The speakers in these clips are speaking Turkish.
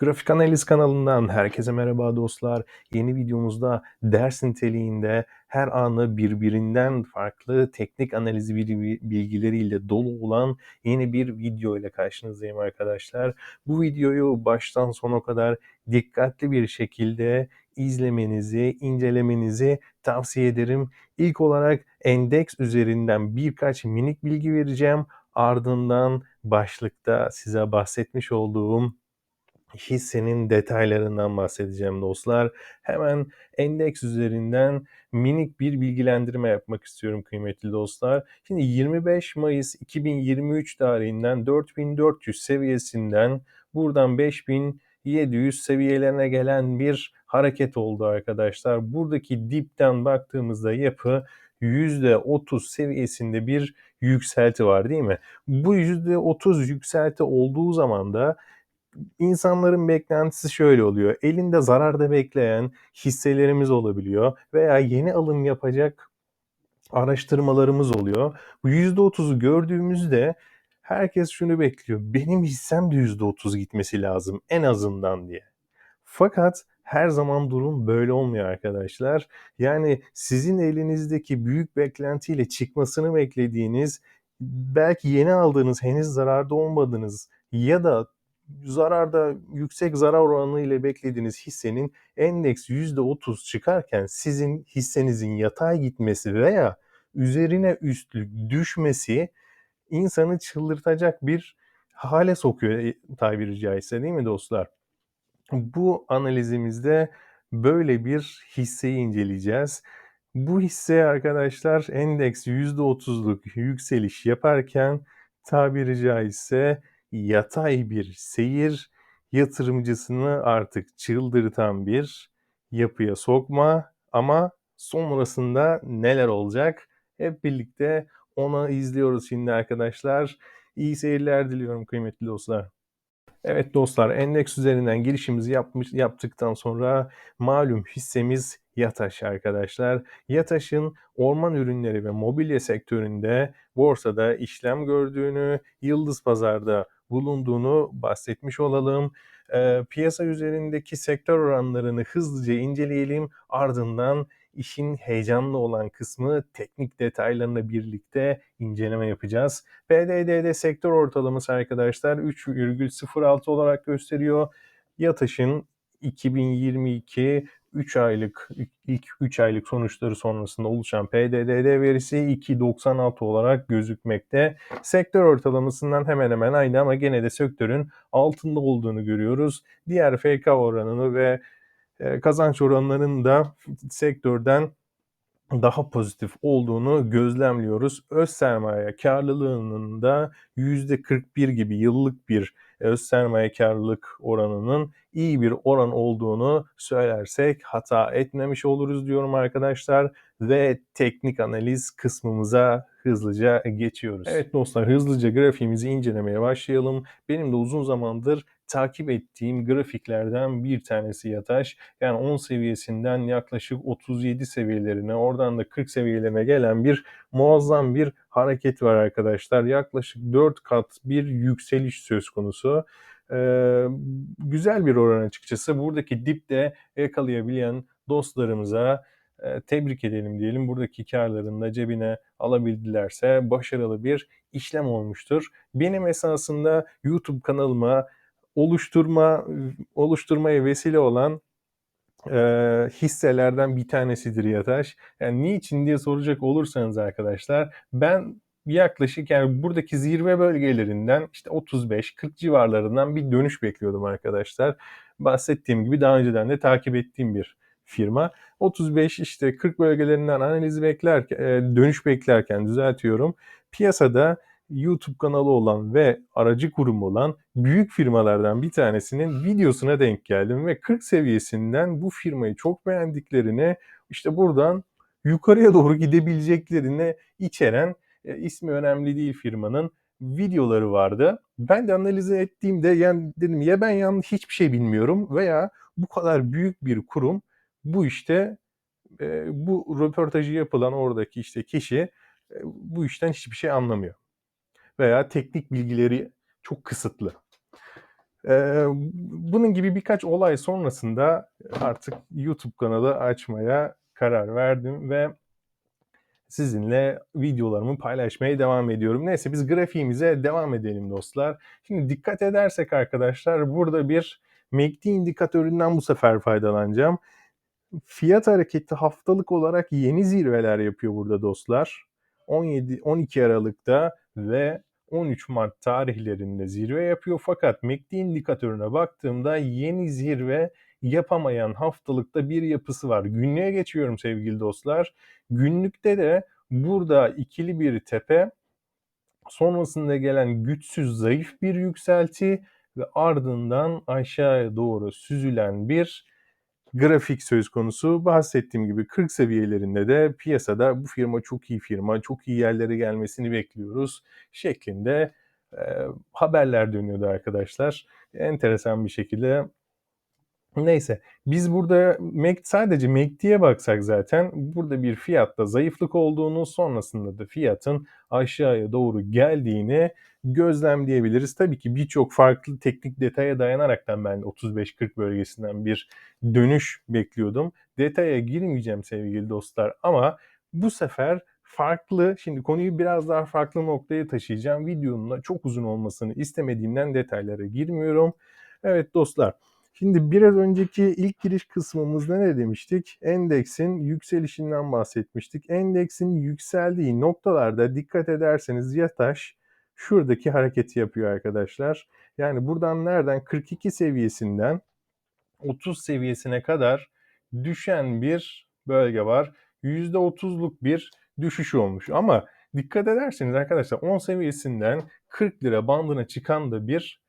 Grafik Analiz kanalından herkese merhaba dostlar. Yeni videomuzda ders niteliğinde her anı birbirinden farklı teknik analiz bilgileriyle dolu olan yeni bir video ile karşınızdayım arkadaşlar. Bu videoyu baştan sona kadar dikkatli bir şekilde izlemenizi, incelemenizi tavsiye ederim. İlk olarak endeks üzerinden birkaç minik bilgi vereceğim. Ardından başlıkta size bahsetmiş olduğum hissenin detaylarından bahsedeceğim dostlar. Hemen endeks üzerinden minik bir bilgilendirme yapmak istiyorum kıymetli dostlar. Şimdi 25 Mayıs 2023 tarihinden 4400 seviyesinden buradan 5700 seviyelerine gelen bir hareket oldu arkadaşlar. Buradaki dipten baktığımızda yapı %30 seviyesinde bir yükselti var değil mi? Bu %30 yükselti olduğu zaman da insanların beklentisi şöyle oluyor. Elinde zararda bekleyen hisselerimiz olabiliyor veya yeni alım yapacak araştırmalarımız oluyor. Bu %30'u gördüğümüzde herkes şunu bekliyor. Benim hissem de %30 gitmesi lazım en azından diye. Fakat her zaman durum böyle olmuyor arkadaşlar. Yani sizin elinizdeki büyük beklentiyle çıkmasını beklediğiniz, belki yeni aldığınız, henüz zararda olmadığınız ya da zararda yüksek zarar oranı ile beklediğiniz hissenin endeks %30 çıkarken sizin hissenizin yatay gitmesi veya üzerine üstlük düşmesi insanı çıldırtacak bir hale sokuyor e, tabiri caizse değil mi dostlar? Bu analizimizde böyle bir hisseyi inceleyeceğiz. Bu hisse arkadaşlar endeks %30'luk yükseliş yaparken tabiri caizse yatay bir seyir yatırımcısını artık çıldırtan bir yapıya sokma ama sonrasında neler olacak hep birlikte onu izliyoruz şimdi arkadaşlar. İyi seyirler diliyorum kıymetli dostlar. Evet dostlar endeks üzerinden girişimizi yapmış, yaptıktan sonra malum hissemiz Yataş arkadaşlar. Yataş'ın orman ürünleri ve mobilya sektöründe borsada işlem gördüğünü, Yıldız Pazar'da bulunduğunu bahsetmiş olalım. E, piyasa üzerindeki sektör oranlarını hızlıca inceleyelim. Ardından işin heyecanlı olan kısmı teknik detaylarına birlikte inceleme yapacağız. PDD'de sektör ortalaması arkadaşlar 3,06 olarak gösteriyor. Yatış'ın 2022 3 aylık ilk 3 aylık sonuçları sonrasında oluşan PDDD verisi 2.96 olarak gözükmekte. Sektör ortalamasından hemen hemen aynı ama gene de sektörün altında olduğunu görüyoruz. Diğer FK oranını ve e, kazanç oranlarının da sektörden daha pozitif olduğunu gözlemliyoruz. Öz sermaye karlılığının da %41 gibi yıllık bir öz sermaye karlılık oranının iyi bir oran olduğunu söylersek hata etmemiş oluruz diyorum arkadaşlar ve teknik analiz kısmımıza hızlıca geçiyoruz. Evet dostlar hızlıca grafiğimizi incelemeye başlayalım. Benim de uzun zamandır takip ettiğim grafiklerden bir tanesi yataş. Yani 10 seviyesinden yaklaşık 37 seviyelerine oradan da 40 seviyelerine gelen bir muazzam bir hareket var arkadaşlar. Yaklaşık 4 kat bir yükseliş söz konusu. Ee, güzel bir oran açıkçası. Buradaki dipte yakalayabilen dostlarımıza e, tebrik edelim diyelim. Buradaki karlarını da cebine alabildilerse başarılı bir işlem olmuştur. Benim esasında YouTube kanalıma oluşturma oluşturmaya vesile olan e, hisselerden bir tanesidir yataş. Yani niçin diye soracak olursanız arkadaşlar ben yaklaşık yani buradaki zirve bölgelerinden işte 35-40 civarlarından bir dönüş bekliyordum arkadaşlar. Bahsettiğim gibi daha önceden de takip ettiğim bir firma. 35 işte 40 bölgelerinden analiz beklerken dönüş beklerken düzeltiyorum. Piyasada YouTube kanalı olan ve aracı kurum olan büyük firmalardan bir tanesinin videosuna denk geldim ve 40 seviyesinden bu firmayı çok beğendiklerini işte buradan yukarıya doğru gidebileceklerini içeren e, ismi önemli değil firmanın videoları vardı. Ben de analize ettiğimde yani dedim ya ben yanlış hiçbir şey bilmiyorum veya bu kadar büyük bir kurum bu işte e, bu röportajı yapılan oradaki işte kişi e, bu işten hiçbir şey anlamıyor veya teknik bilgileri çok kısıtlı. Bunun gibi birkaç olay sonrasında artık YouTube kanalı açmaya karar verdim ve sizinle videolarımı paylaşmaya devam ediyorum. Neyse biz grafiğimize devam edelim dostlar. Şimdi dikkat edersek arkadaşlar burada bir MACD indikatöründen bu sefer faydalanacağım. Fiyat hareketi haftalık olarak yeni zirveler yapıyor burada dostlar. 17 12 Aralık'ta ve 13 Mart tarihlerinde zirve yapıyor fakat MACD indikatörüne baktığımda yeni zirve yapamayan haftalıkta bir yapısı var. Günlüğe geçiyorum sevgili dostlar. Günlükte de burada ikili bir tepe, sonrasında gelen güçsüz zayıf bir yükselti ve ardından aşağıya doğru süzülen bir grafik söz konusu. Bahsettiğim gibi 40 seviyelerinde de piyasada bu firma çok iyi firma, çok iyi yerlere gelmesini bekliyoruz şeklinde e, haberler dönüyordu arkadaşlar. Enteresan bir şekilde Neyse biz burada MAC, sadece MACD'ye baksak zaten burada bir fiyatta zayıflık olduğunu sonrasında da fiyatın aşağıya doğru geldiğini gözlemleyebiliriz. Tabii ki birçok farklı teknik detaya dayanaraktan ben 35-40 bölgesinden bir dönüş bekliyordum. Detaya girmeyeceğim sevgili dostlar ama bu sefer farklı, şimdi konuyu biraz daha farklı noktaya taşıyacağım. Videonun da çok uzun olmasını istemediğimden detaylara girmiyorum. Evet dostlar Şimdi biraz önceki ilk giriş kısmımızda ne demiştik? Endeksin yükselişinden bahsetmiştik. Endeksin yükseldiği noktalarda dikkat ederseniz yataş şuradaki hareketi yapıyor arkadaşlar. Yani buradan nereden 42 seviyesinden 30 seviyesine kadar düşen bir bölge var. %30'luk bir düşüş olmuş. Ama dikkat ederseniz arkadaşlar 10 seviyesinden 40 lira bandına çıkan da bir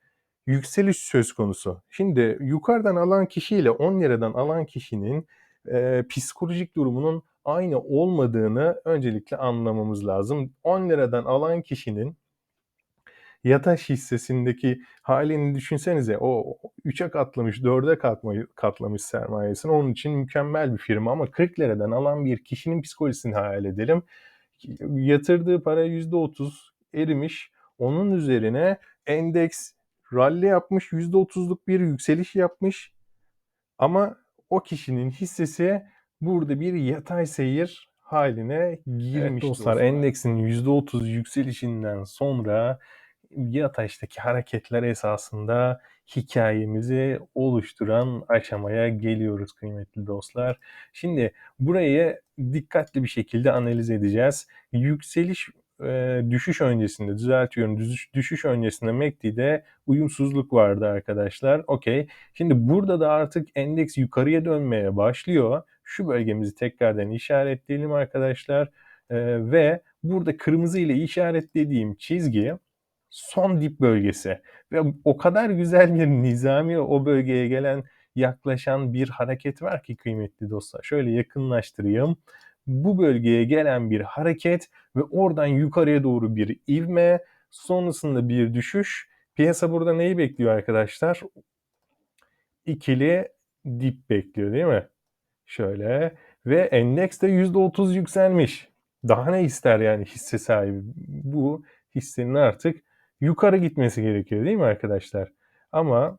yükseliş söz konusu. Şimdi yukarıdan alan kişiyle 10 liradan alan kişinin e, psikolojik durumunun aynı olmadığını öncelikle anlamamız lazım. 10 liradan alan kişinin Yataş hissesindeki halini düşünsenize o 3'e katlamış, 4'e katmayı, katlamış sermayesini. Onun için mükemmel bir firma ama 40 liradan alan bir kişinin psikolojisini hayal edelim. Yatırdığı para %30 erimiş. Onun üzerine endeks rally yapmış, %30'luk bir yükseliş yapmış. Ama o kişinin hissesi burada bir yatay seyir haline girmiş evet, dostlar. dostlar. Endeksin %30 yükselişinden sonra yataştaki hareketler esasında hikayemizi oluşturan aşamaya geliyoruz kıymetli dostlar. Şimdi burayı dikkatli bir şekilde analiz edeceğiz. Yükseliş e, düşüş öncesinde düzeltiyorum düşüş, düşüş öncesinde MACD'de uyumsuzluk vardı arkadaşlar. Okey. Şimdi burada da artık endeks yukarıya dönmeye başlıyor. Şu bölgemizi tekrardan işaretleyelim arkadaşlar. E, ve burada kırmızı ile işaretlediğim çizgi son dip bölgesi. Ve o kadar güzel bir nizami o bölgeye gelen yaklaşan bir hareket var ki kıymetli dostlar. Şöyle yakınlaştırayım bu bölgeye gelen bir hareket ve oradan yukarıya doğru bir ivme, sonrasında bir düşüş. Piyasa burada neyi bekliyor arkadaşlar? İkili dip bekliyor değil mi? Şöyle ve endeks de %30 yükselmiş. Daha ne ister yani hisse sahibi? Bu hissenin artık yukarı gitmesi gerekiyor değil mi arkadaşlar? Ama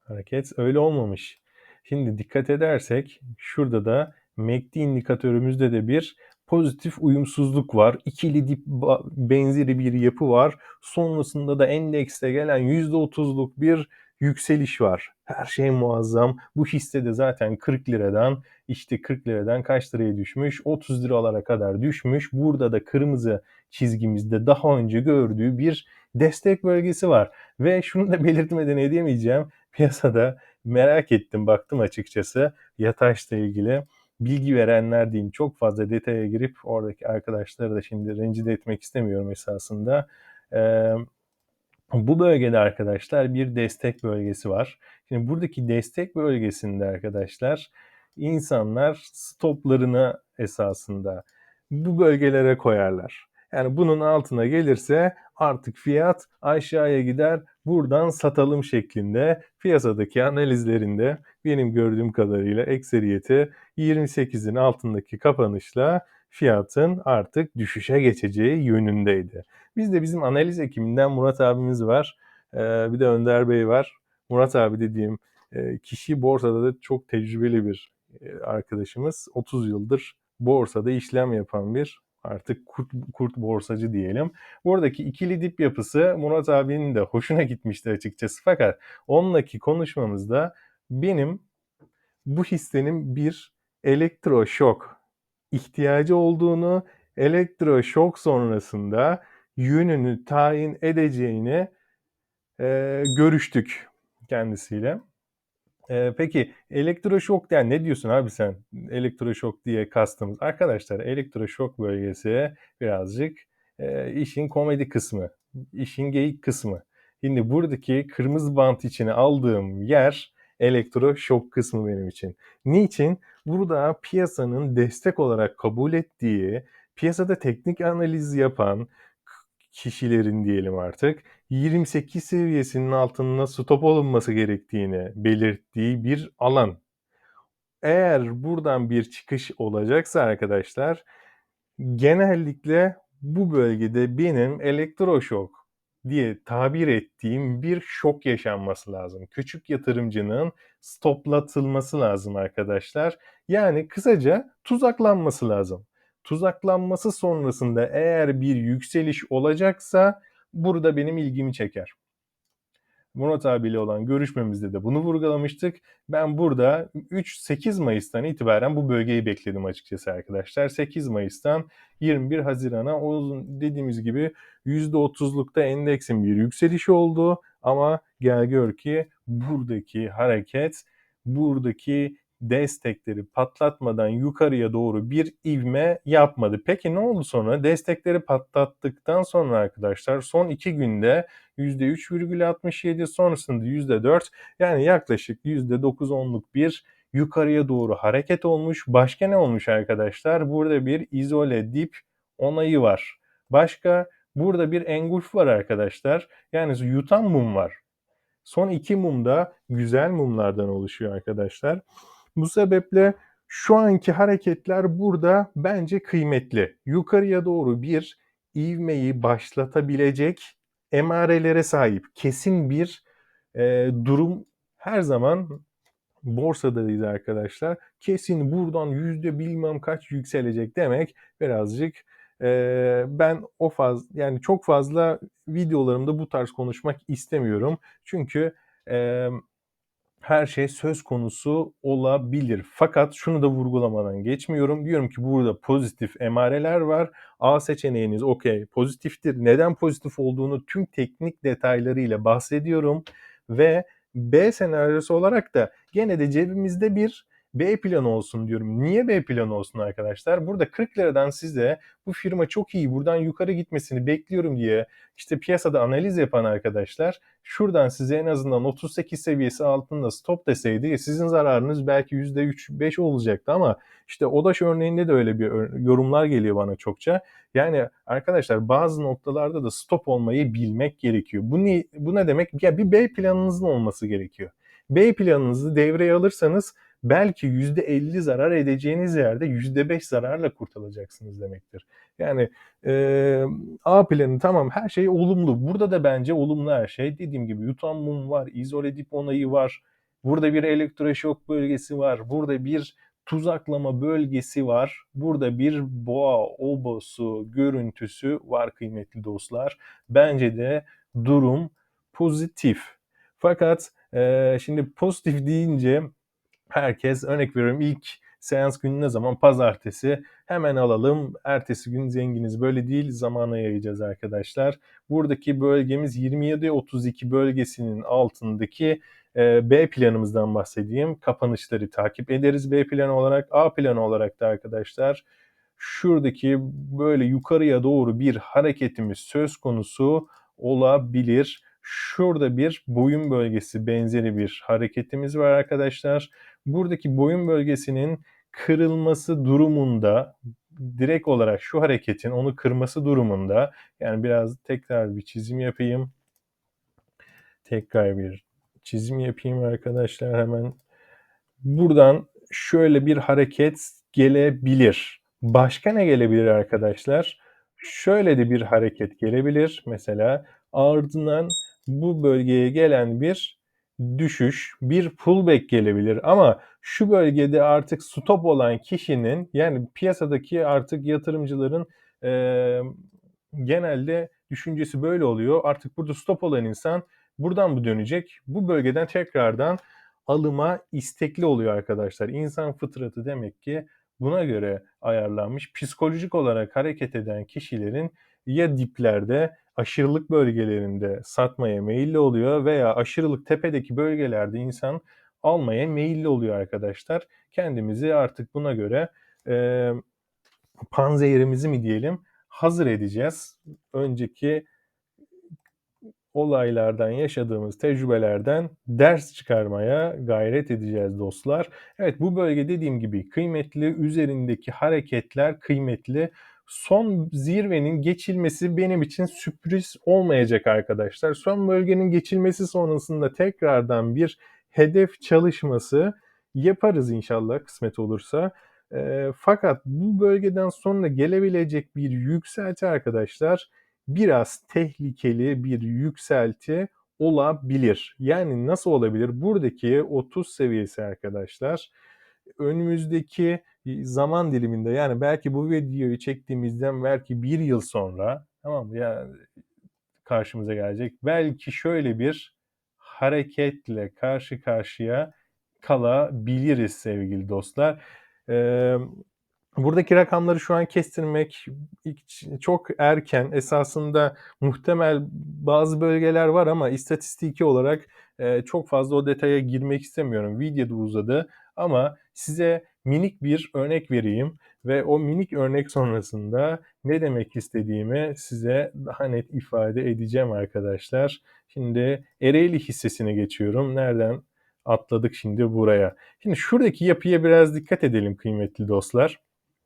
hareket öyle olmamış. Şimdi dikkat edersek şurada da MACD indikatörümüzde de bir pozitif uyumsuzluk var. İkili dip benzeri bir yapı var. Sonrasında da endekste gelen %30'luk bir yükseliş var. Her şey muazzam. Bu hisse de zaten 40 liradan işte 40 liradan kaç liraya düşmüş? 30 liralara kadar düşmüş. Burada da kırmızı çizgimizde daha önce gördüğü bir destek bölgesi var. Ve şunu da belirtmeden edemeyeceğim. Piyasada merak ettim baktım açıkçası Yataş'la ilgili bilgi verenler diyeyim çok fazla detaya girip oradaki arkadaşları da şimdi rencide etmek istemiyorum esasında. Ee, bu bölgede arkadaşlar bir destek bölgesi var. Şimdi buradaki destek bölgesinde arkadaşlar insanlar stoplarını esasında bu bölgelere koyarlar. Yani bunun altına gelirse artık fiyat aşağıya gider buradan satalım şeklinde piyasadaki analizlerinde benim gördüğüm kadarıyla ekseriyeti 28'in altındaki kapanışla fiyatın artık düşüşe geçeceği yönündeydi. Biz de bizim analiz ekiminden Murat abimiz var. Eee, bir de Önder Bey var. Murat abi dediğim eee, kişi borsada da çok tecrübeli bir eee, arkadaşımız. 30 yıldır borsada işlem yapan bir artık kurt, kurt borsacı diyelim. Buradaki ikili dip yapısı Murat abinin de hoşuna gitmişti açıkçası. Fakat onunlaki konuşmamızda benim bu hissenin bir elektroşok ihtiyacı olduğunu, elektroşok sonrasında yönünü tayin edeceğini e, görüştük kendisiyle. E, peki elektroşok yani ne diyorsun abi sen elektroşok diye kastımız? Arkadaşlar elektroşok bölgesi birazcık e, işin komedi kısmı, işin geyik kısmı. Şimdi buradaki kırmızı bant içine aldığım yer elektroşok kısmı benim için. Niçin? Burada piyasanın destek olarak kabul ettiği, piyasada teknik analiz yapan kişilerin diyelim artık 28 seviyesinin altında stop olunması gerektiğini belirttiği bir alan. Eğer buradan bir çıkış olacaksa arkadaşlar genellikle bu bölgede benim elektroşok diye tabir ettiğim bir şok yaşanması lazım. Küçük yatırımcının stoplatılması lazım arkadaşlar. Yani kısaca tuzaklanması lazım. Tuzaklanması sonrasında eğer bir yükseliş olacaksa burada benim ilgimi çeker. Murat abiyle olan görüşmemizde de bunu vurgulamıştık. Ben burada 3-8 Mayıs'tan itibaren bu bölgeyi bekledim açıkçası arkadaşlar. 8 Mayıs'tan 21 Haziran'a dediğimiz gibi %30'lukta endeksin bir yükselişi oldu. Ama gel gör ki buradaki hareket, buradaki destekleri patlatmadan yukarıya doğru bir ivme yapmadı. Peki ne oldu sonra? Destekleri patlattıktan sonra arkadaşlar son iki günde %3,67 sonrasında %4 yani yaklaşık %9-10'luk bir yukarıya doğru hareket olmuş. Başka ne olmuş arkadaşlar? Burada bir izole dip onayı var. Başka burada bir engulf var arkadaşlar. Yani yutan mum var. Son iki mum da güzel mumlardan oluşuyor arkadaşlar. Bu sebeple şu anki hareketler burada bence kıymetli. Yukarıya doğru bir ivmeyi başlatabilecek emarelere sahip kesin bir e, durum her zaman borsadayız arkadaşlar. Kesin buradan yüzde bilmem kaç yükselecek demek birazcık e, ben o faz yani çok fazla videolarımda bu tarz konuşmak istemiyorum. Çünkü e, her şey söz konusu olabilir. Fakat şunu da vurgulamadan geçmiyorum. Diyorum ki burada pozitif emareler var. A seçeneğiniz okey pozitiftir. Neden pozitif olduğunu tüm teknik detaylarıyla bahsediyorum. Ve B senaryosu olarak da gene de cebimizde bir B planı olsun diyorum. Niye B planı olsun arkadaşlar? Burada 40 liradan size bu firma çok iyi buradan yukarı gitmesini bekliyorum diye işte piyasada analiz yapan arkadaşlar şuradan size en azından 38 seviyesi altında stop deseydi sizin zararınız belki %3-5 olacaktı ama işte ODAŞ örneğinde de öyle bir yorumlar geliyor bana çokça. Yani arkadaşlar bazı noktalarda da stop olmayı bilmek gerekiyor. Bu ne, bu ne demek? Ya bir B planınızın olması gerekiyor. B planınızı devreye alırsanız belki %50 zarar edeceğiniz yerde %5 zararla kurtulacaksınız demektir. Yani e, A planı tamam her şey olumlu. Burada da bence olumlu her şey. Dediğim gibi yutan mum var, izole dip onayı var. Burada bir elektroşok bölgesi var. Burada bir tuzaklama bölgesi var. Burada bir boğa obosu görüntüsü var kıymetli dostlar. Bence de durum pozitif. Fakat e, şimdi pozitif deyince herkes örnek veriyorum ilk seans günü ne zaman? Pazartesi. Hemen alalım. Ertesi gün zenginiz. Böyle değil. Zamana yayacağız arkadaşlar. Buradaki bölgemiz 27-32 bölgesinin altındaki e, B planımızdan bahsedeyim. Kapanışları takip ederiz B planı olarak. A planı olarak da arkadaşlar şuradaki böyle yukarıya doğru bir hareketimiz söz konusu olabilir. Şurada bir boyun bölgesi benzeri bir hareketimiz var arkadaşlar. Buradaki boyun bölgesinin kırılması durumunda direkt olarak şu hareketin onu kırması durumunda yani biraz tekrar bir çizim yapayım. Tekrar bir çizim yapayım arkadaşlar hemen. Buradan şöyle bir hareket gelebilir. Başka ne gelebilir arkadaşlar? Şöyle de bir hareket gelebilir. Mesela ardından bu bölgeye gelen bir düşüş, bir pullback gelebilir ama şu bölgede artık stop olan kişinin yani piyasadaki artık yatırımcıların eee, genelde düşüncesi böyle oluyor. Artık burada stop olan insan buradan mı dönecek? Bu bölgeden tekrardan alıma istekli oluyor arkadaşlar. İnsan fıtratı demek ki buna göre ayarlanmış. Psikolojik olarak hareket eden kişilerin ya diplerde aşırılık bölgelerinde satmaya meyilli oluyor veya aşırılık tepedeki bölgelerde insan almaya meyilli oluyor arkadaşlar. Kendimizi artık buna göre e, panzehirimizi mi diyelim hazır edeceğiz. Önceki olaylardan, yaşadığımız tecrübelerden ders çıkarmaya gayret edeceğiz dostlar. Evet bu bölge dediğim gibi kıymetli, üzerindeki hareketler kıymetli. Son zirvenin geçilmesi benim için sürpriz olmayacak arkadaşlar. Son bölgenin geçilmesi sonrasında tekrardan bir hedef çalışması yaparız inşallah kısmet olursa. E, fakat bu bölgeden sonra gelebilecek bir yükselti arkadaşlar biraz tehlikeli bir yükselti olabilir. Yani nasıl olabilir? Buradaki 30 seviyesi arkadaşlar önümüzdeki zaman diliminde yani belki bu videoyu çektiğimizden belki bir yıl sonra tamam mı? Yani karşımıza gelecek. Belki şöyle bir hareketle karşı karşıya kalabiliriz sevgili dostlar. Ee, buradaki rakamları şu an kestirmek çok erken. Esasında muhtemel bazı bölgeler var ama istatistiki olarak e, çok fazla o detaya girmek istemiyorum. Video da uzadı ama size minik bir örnek vereyim ve o minik örnek sonrasında ne demek istediğimi size daha net ifade edeceğim arkadaşlar. Şimdi Ereğli hissesine geçiyorum. Nereden atladık şimdi buraya? Şimdi şuradaki yapıya biraz dikkat edelim kıymetli dostlar.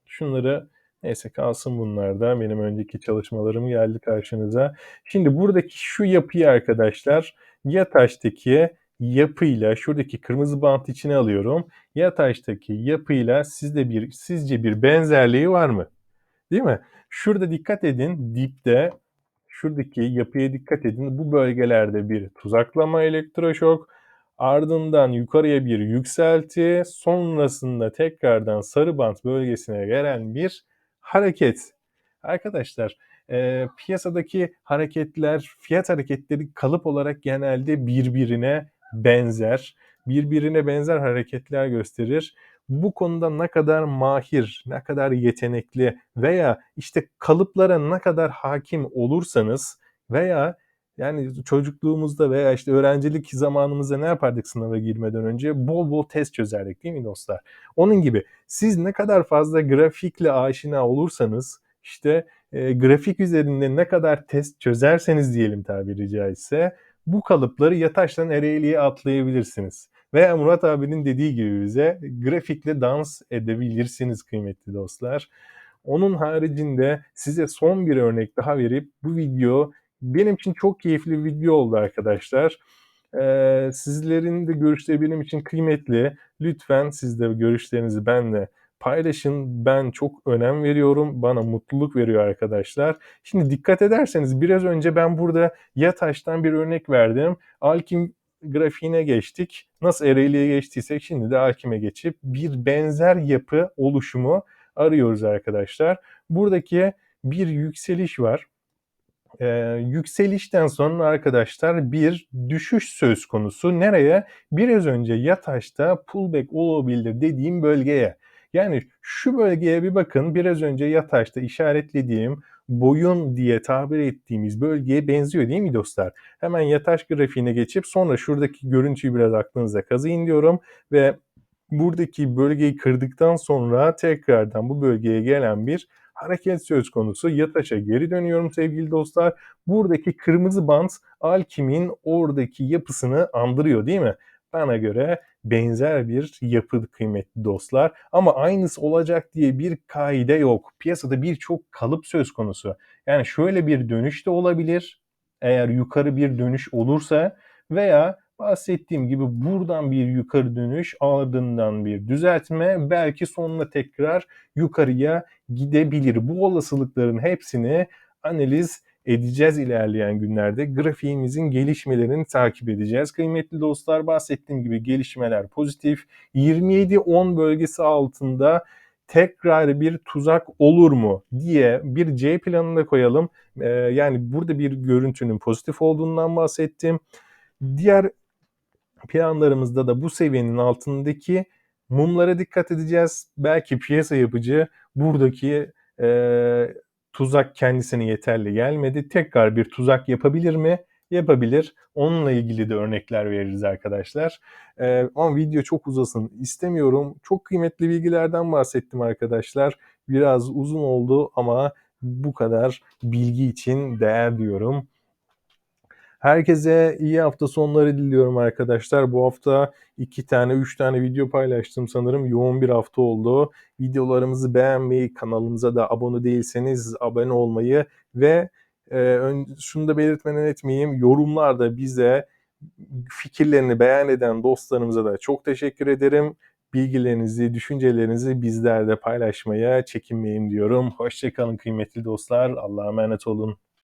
Şunları neyse kalsın bunlar da. Benim önceki çalışmalarım geldi karşınıza. Şimdi buradaki şu yapıyı arkadaşlar Yataş'taki yapıyla şuradaki kırmızı bant içine alıyorum. Yataş'taki yapıyla sizde bir sizce bir benzerliği var mı? Değil mi? Şurada dikkat edin dipte şuradaki yapıya dikkat edin. Bu bölgelerde bir tuzaklama elektroşok, ardından yukarıya bir yükselti, sonrasında tekrardan sarı bant bölgesine gelen bir hareket. Arkadaşlar e, piyasadaki hareketler, fiyat hareketleri kalıp olarak genelde birbirine benzer, birbirine benzer hareketler gösterir. Bu konuda ne kadar mahir, ne kadar yetenekli veya işte kalıplara ne kadar hakim olursanız veya yani çocukluğumuzda veya işte öğrencilik zamanımızda ne yapardık sınava girmeden önce? Bol bol test çözerdik değil mi dostlar? Onun gibi siz ne kadar fazla grafikle aşina olursanız işte e, grafik üzerinde ne kadar test çözerseniz diyelim tabiri caizse bu kalıpları yataştan ereğliğe atlayabilirsiniz. Veya Murat abinin dediği gibi bize grafikle dans edebilirsiniz kıymetli dostlar. Onun haricinde size son bir örnek daha verip bu video benim için çok keyifli bir video oldu arkadaşlar. Ee, sizlerin de görüşleri benim için kıymetli. Lütfen siz de görüşlerinizi benimle paylaşın. Ben çok önem veriyorum. Bana mutluluk veriyor arkadaşlar. Şimdi dikkat ederseniz biraz önce ben burada Yataş'tan bir örnek verdim. Alkim grafiğine geçtik. Nasıl Ereğli'ye geçtiysek şimdi de Alkim'e geçip bir benzer yapı oluşumu arıyoruz arkadaşlar. Buradaki bir yükseliş var. Ee, yükselişten sonra arkadaşlar bir düşüş söz konusu. Nereye? Biraz önce yataşta pullback olabilir dediğim bölgeye. Yani şu bölgeye bir bakın. Biraz önce yataşta işaretlediğim boyun diye tabir ettiğimiz bölgeye benziyor değil mi dostlar? Hemen yataş grafiğine geçip sonra şuradaki görüntüyü biraz aklınıza kazıyın diyorum ve buradaki bölgeyi kırdıktan sonra tekrardan bu bölgeye gelen bir hareket söz konusu. Yataş'a geri dönüyorum sevgili dostlar. Buradaki kırmızı bant Alkim'in oradaki yapısını andırıyor değil mi? Bana göre benzer bir yapı kıymetli dostlar. Ama aynısı olacak diye bir kaide yok. Piyasada birçok kalıp söz konusu. Yani şöyle bir dönüş de olabilir. Eğer yukarı bir dönüş olursa veya bahsettiğim gibi buradan bir yukarı dönüş ardından bir düzeltme belki sonuna tekrar yukarıya gidebilir. Bu olasılıkların hepsini analiz edeceğiz ilerleyen günlerde. Grafiğimizin gelişmelerini takip edeceğiz. Kıymetli dostlar bahsettiğim gibi gelişmeler pozitif. 27-10 bölgesi altında tekrar bir tuzak olur mu diye bir C planında koyalım. Ee, yani burada bir görüntünün pozitif olduğundan bahsettim. Diğer planlarımızda da bu seviyenin altındaki mumlara dikkat edeceğiz. Belki piyasa yapıcı buradaki e, tuzak kendisine yeterli gelmedi. Tekrar bir tuzak yapabilir mi? Yapabilir. Onunla ilgili de örnekler veririz arkadaşlar. Ee, ama video çok uzasın istemiyorum. Çok kıymetli bilgilerden bahsettim arkadaşlar. Biraz uzun oldu ama bu kadar bilgi için değer diyorum. Herkese iyi hafta sonları diliyorum arkadaşlar. Bu hafta iki tane, üç tane video paylaştım sanırım. Yoğun bir hafta oldu. Videolarımızı beğenmeyi, kanalımıza da abone değilseniz abone olmayı ve e, şunu da belirtmeden etmeyeyim. Yorumlarda bize fikirlerini beyan eden dostlarımıza da çok teşekkür ederim. Bilgilerinizi, düşüncelerinizi bizlerle paylaşmaya çekinmeyin diyorum. Hoşçakalın kıymetli dostlar. Allah'a emanet olun.